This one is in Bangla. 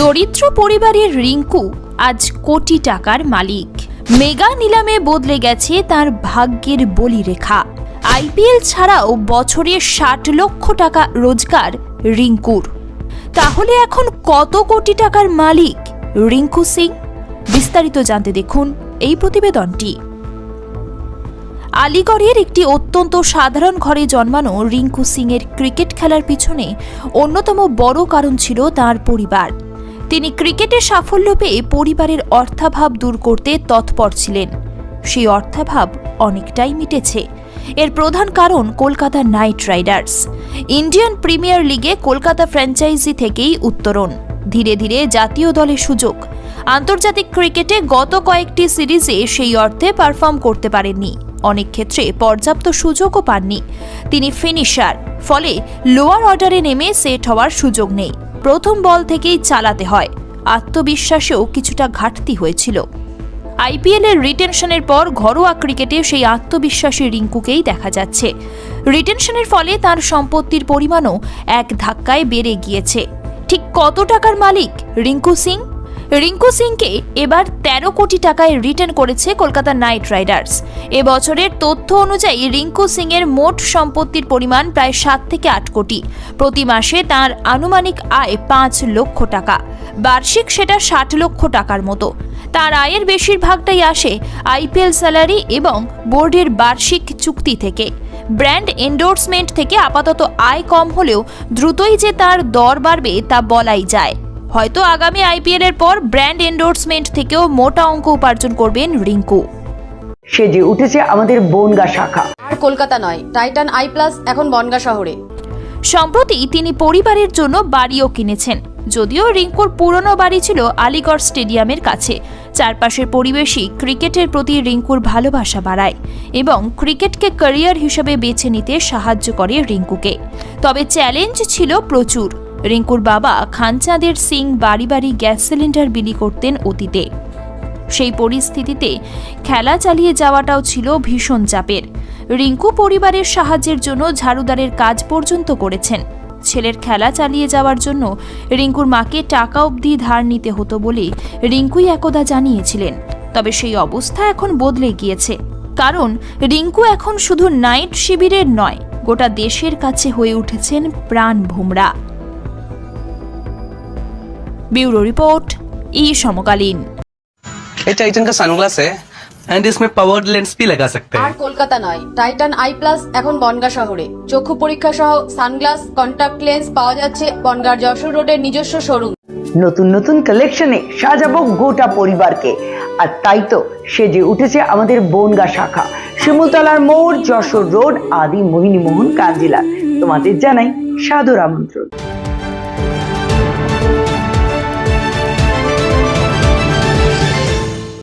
দরিদ্র পরিবারের রিঙ্কু আজ কোটি টাকার মালিক। মেগা নিলামে বদলে গেছে তার ভাগ্যের বলিরেখা। আইপিএল ছাড়াও বছরে ষাট লক্ষ টাকা রোজগার রিঙ্কুর। তাহলে এখন কত কোটি টাকার মালিক রিঙ্কু সিং? বিস্তারিত জানতে দেখুন এই প্রতিবেদনটি। আলিগড়ের একটি অত্যন্ত সাধারণ ঘরে জন্মানো রিঙ্কু সিংয়ের ক্রিকেট খেলার পিছনে অন্যতম বড় কারণ ছিল তার পরিবার। তিনি ক্রিকেটে সাফল্য পেয়ে পরিবারের অর্থাভাব দূর করতে তৎপর ছিলেন। সেই অর্থাভাব অনেকটাই মিটেছে। এর প্রধান কারণ Kolkata Knight Riders. Indian Premier লিগে কলকাতা ফ্র্যাঞ্চাইজি থেকেই উত্তরণ। ধীরে ধীরে জাতীয় দলে সুযোগ। আন্তর্জাতিক ক্রিকেটে গত কয়েকটি সিরিজে সেই অর্থে পারফর্ম করতে পারেননি। অনেক ক্ষেত্রে পর্যাপ্ত সুযোগও পাননি। তিনি ফিনিশার, ফলে লোয়ার অর্ডারে নেমে সেট হওয়ার সুযোগ নেই। প্রথম বল থেকেই চালাতে হয়। আত্মবিশ্বাসেও কিছুটা ঘাটতি হয়েছিল। আইপিএলের রিটেনশনের পর ঘরোয়া ক্রিকেটে সেই আত্মবিশ্বাসী রিঙ্কুকেই দেখা যাচ্ছে। রিটেনশনের ফলে তার সম্পত্তির পরিমাণও এক ধাক্কায় বেড়ে গিয়েছে। ঠিক কত টাকার মালিক? রিঙ্কু সিং? রিঙ্কু সিংকে এবার তেরো কোটি টাকায় রিটার্ন করেছে কলকাতা নাইট রাইডার্স। এবছরের তথ্য অনুযায়ী রিঙ্কু সিংয়ের মোট সম্পত্তির পরিমাণ প্রায় সাত থেকে আট কোটি। প্রতি মাসে তার আনুমানিক আয় পাঁচ লক্ষ টাকা। বার্ষিক সেটা ষাট লক্ষ টাকার মতো। তার আয়ের বেশিরভাগটাই আসে আইপিএল স্যালারি এবং বোর্ডের বার্ষিক চুক্তি থেকে। ব্র্যান্ড এন্ডোর্সমেন্ট থেকে আপাতত আয় কম হলেও দ্রুতই যে তার দর বাড়বে তা বলাই যায়। হয়তো আগামী আইপিএল এর পর ব্র্যান্ড এন্ডোর্সমেন্ট থেকেও মোটা অঙ্ক উপার্জন করবেন রিঙ্কু। সেজে উঠেছে আমাদের বনগা শাখা। আর কলকাতা নয় টাইটান আই প্লাস এখন বনগা শহরে। সম্প্রতি তিনি পরিবারের জন্য বাড়িও কিনেছেন। যদিও রিঙ্কুর পুরনো বাড়ি ছিল আলিগড় স্টেডিয়ামের কাছে। চারপাশের পরিবেশই ক্রিকেটের প্রতি রিঙ্কুর ভালোবাসা বাড়ায় এবং ক্রিকেটকে ক্যারিয়ার হিসেবে বেছে নিতে সাহায্য করে রিঙ্কুকে। তবে চ্যালেঞ্জ ছিল প্রচুর। রিঙ্কুর বাবা খানচাঁদের সিং বাড়ি বাড়ি গ্যাস সিলিন্ডার বিলি করতেন অতীতে। সেই পরিস্থিতিতে খেলা চালিয়ে যাওয়াটাও ছিল ভীষণ চাপের। রিঙ্কু পরিবারের সাহায্যের জন্য ঝাড়ুদারের কাজ পর্যন্ত করেছেন। ছেলের খেলা চালিয়ে যাওয়ার জন্য রিঙ্কুর মাকে টাকা অবধি ধার নিতে হতো বলে রিঙ্কুই একদা জানিয়েছিলেন। তবে সেই অবস্থা এখন বদলে গিয়েছে। কারণ রিঙ্কু এখন শুধু নাইট শিবিরের নয়, গোটা দেশের কাছে হয়ে উঠেছেন প্রাণ ভোমরা। ब्यूरो रिपोर्ट ई समकालीन ये टाइटन का सनग्लास है एंड इसमें पावर लेंस भी लगा सकते আর हैं কলকাতা নয় টাইটান আই প্লাস এখন বনগা শহরে চক্ষু পরীক্ষা সহ সানগ্লাস কন্টাক্ট লেন্স পাওয়া যাচ্ছে বনগার যশোর রোডের নিজস্ব শোরুম নতুন নতুন কালেকশনে সাজাবো গোটা পরিবারকে আর তাই তো সেজে উঠেছে আমাদের বনগা শাখা শিমুলতলার মোড় যশোর রোড আদি মোহিনী মোহন কাঞ্জিলা তোমাদের জানাই সাদর আমন্ত্রণ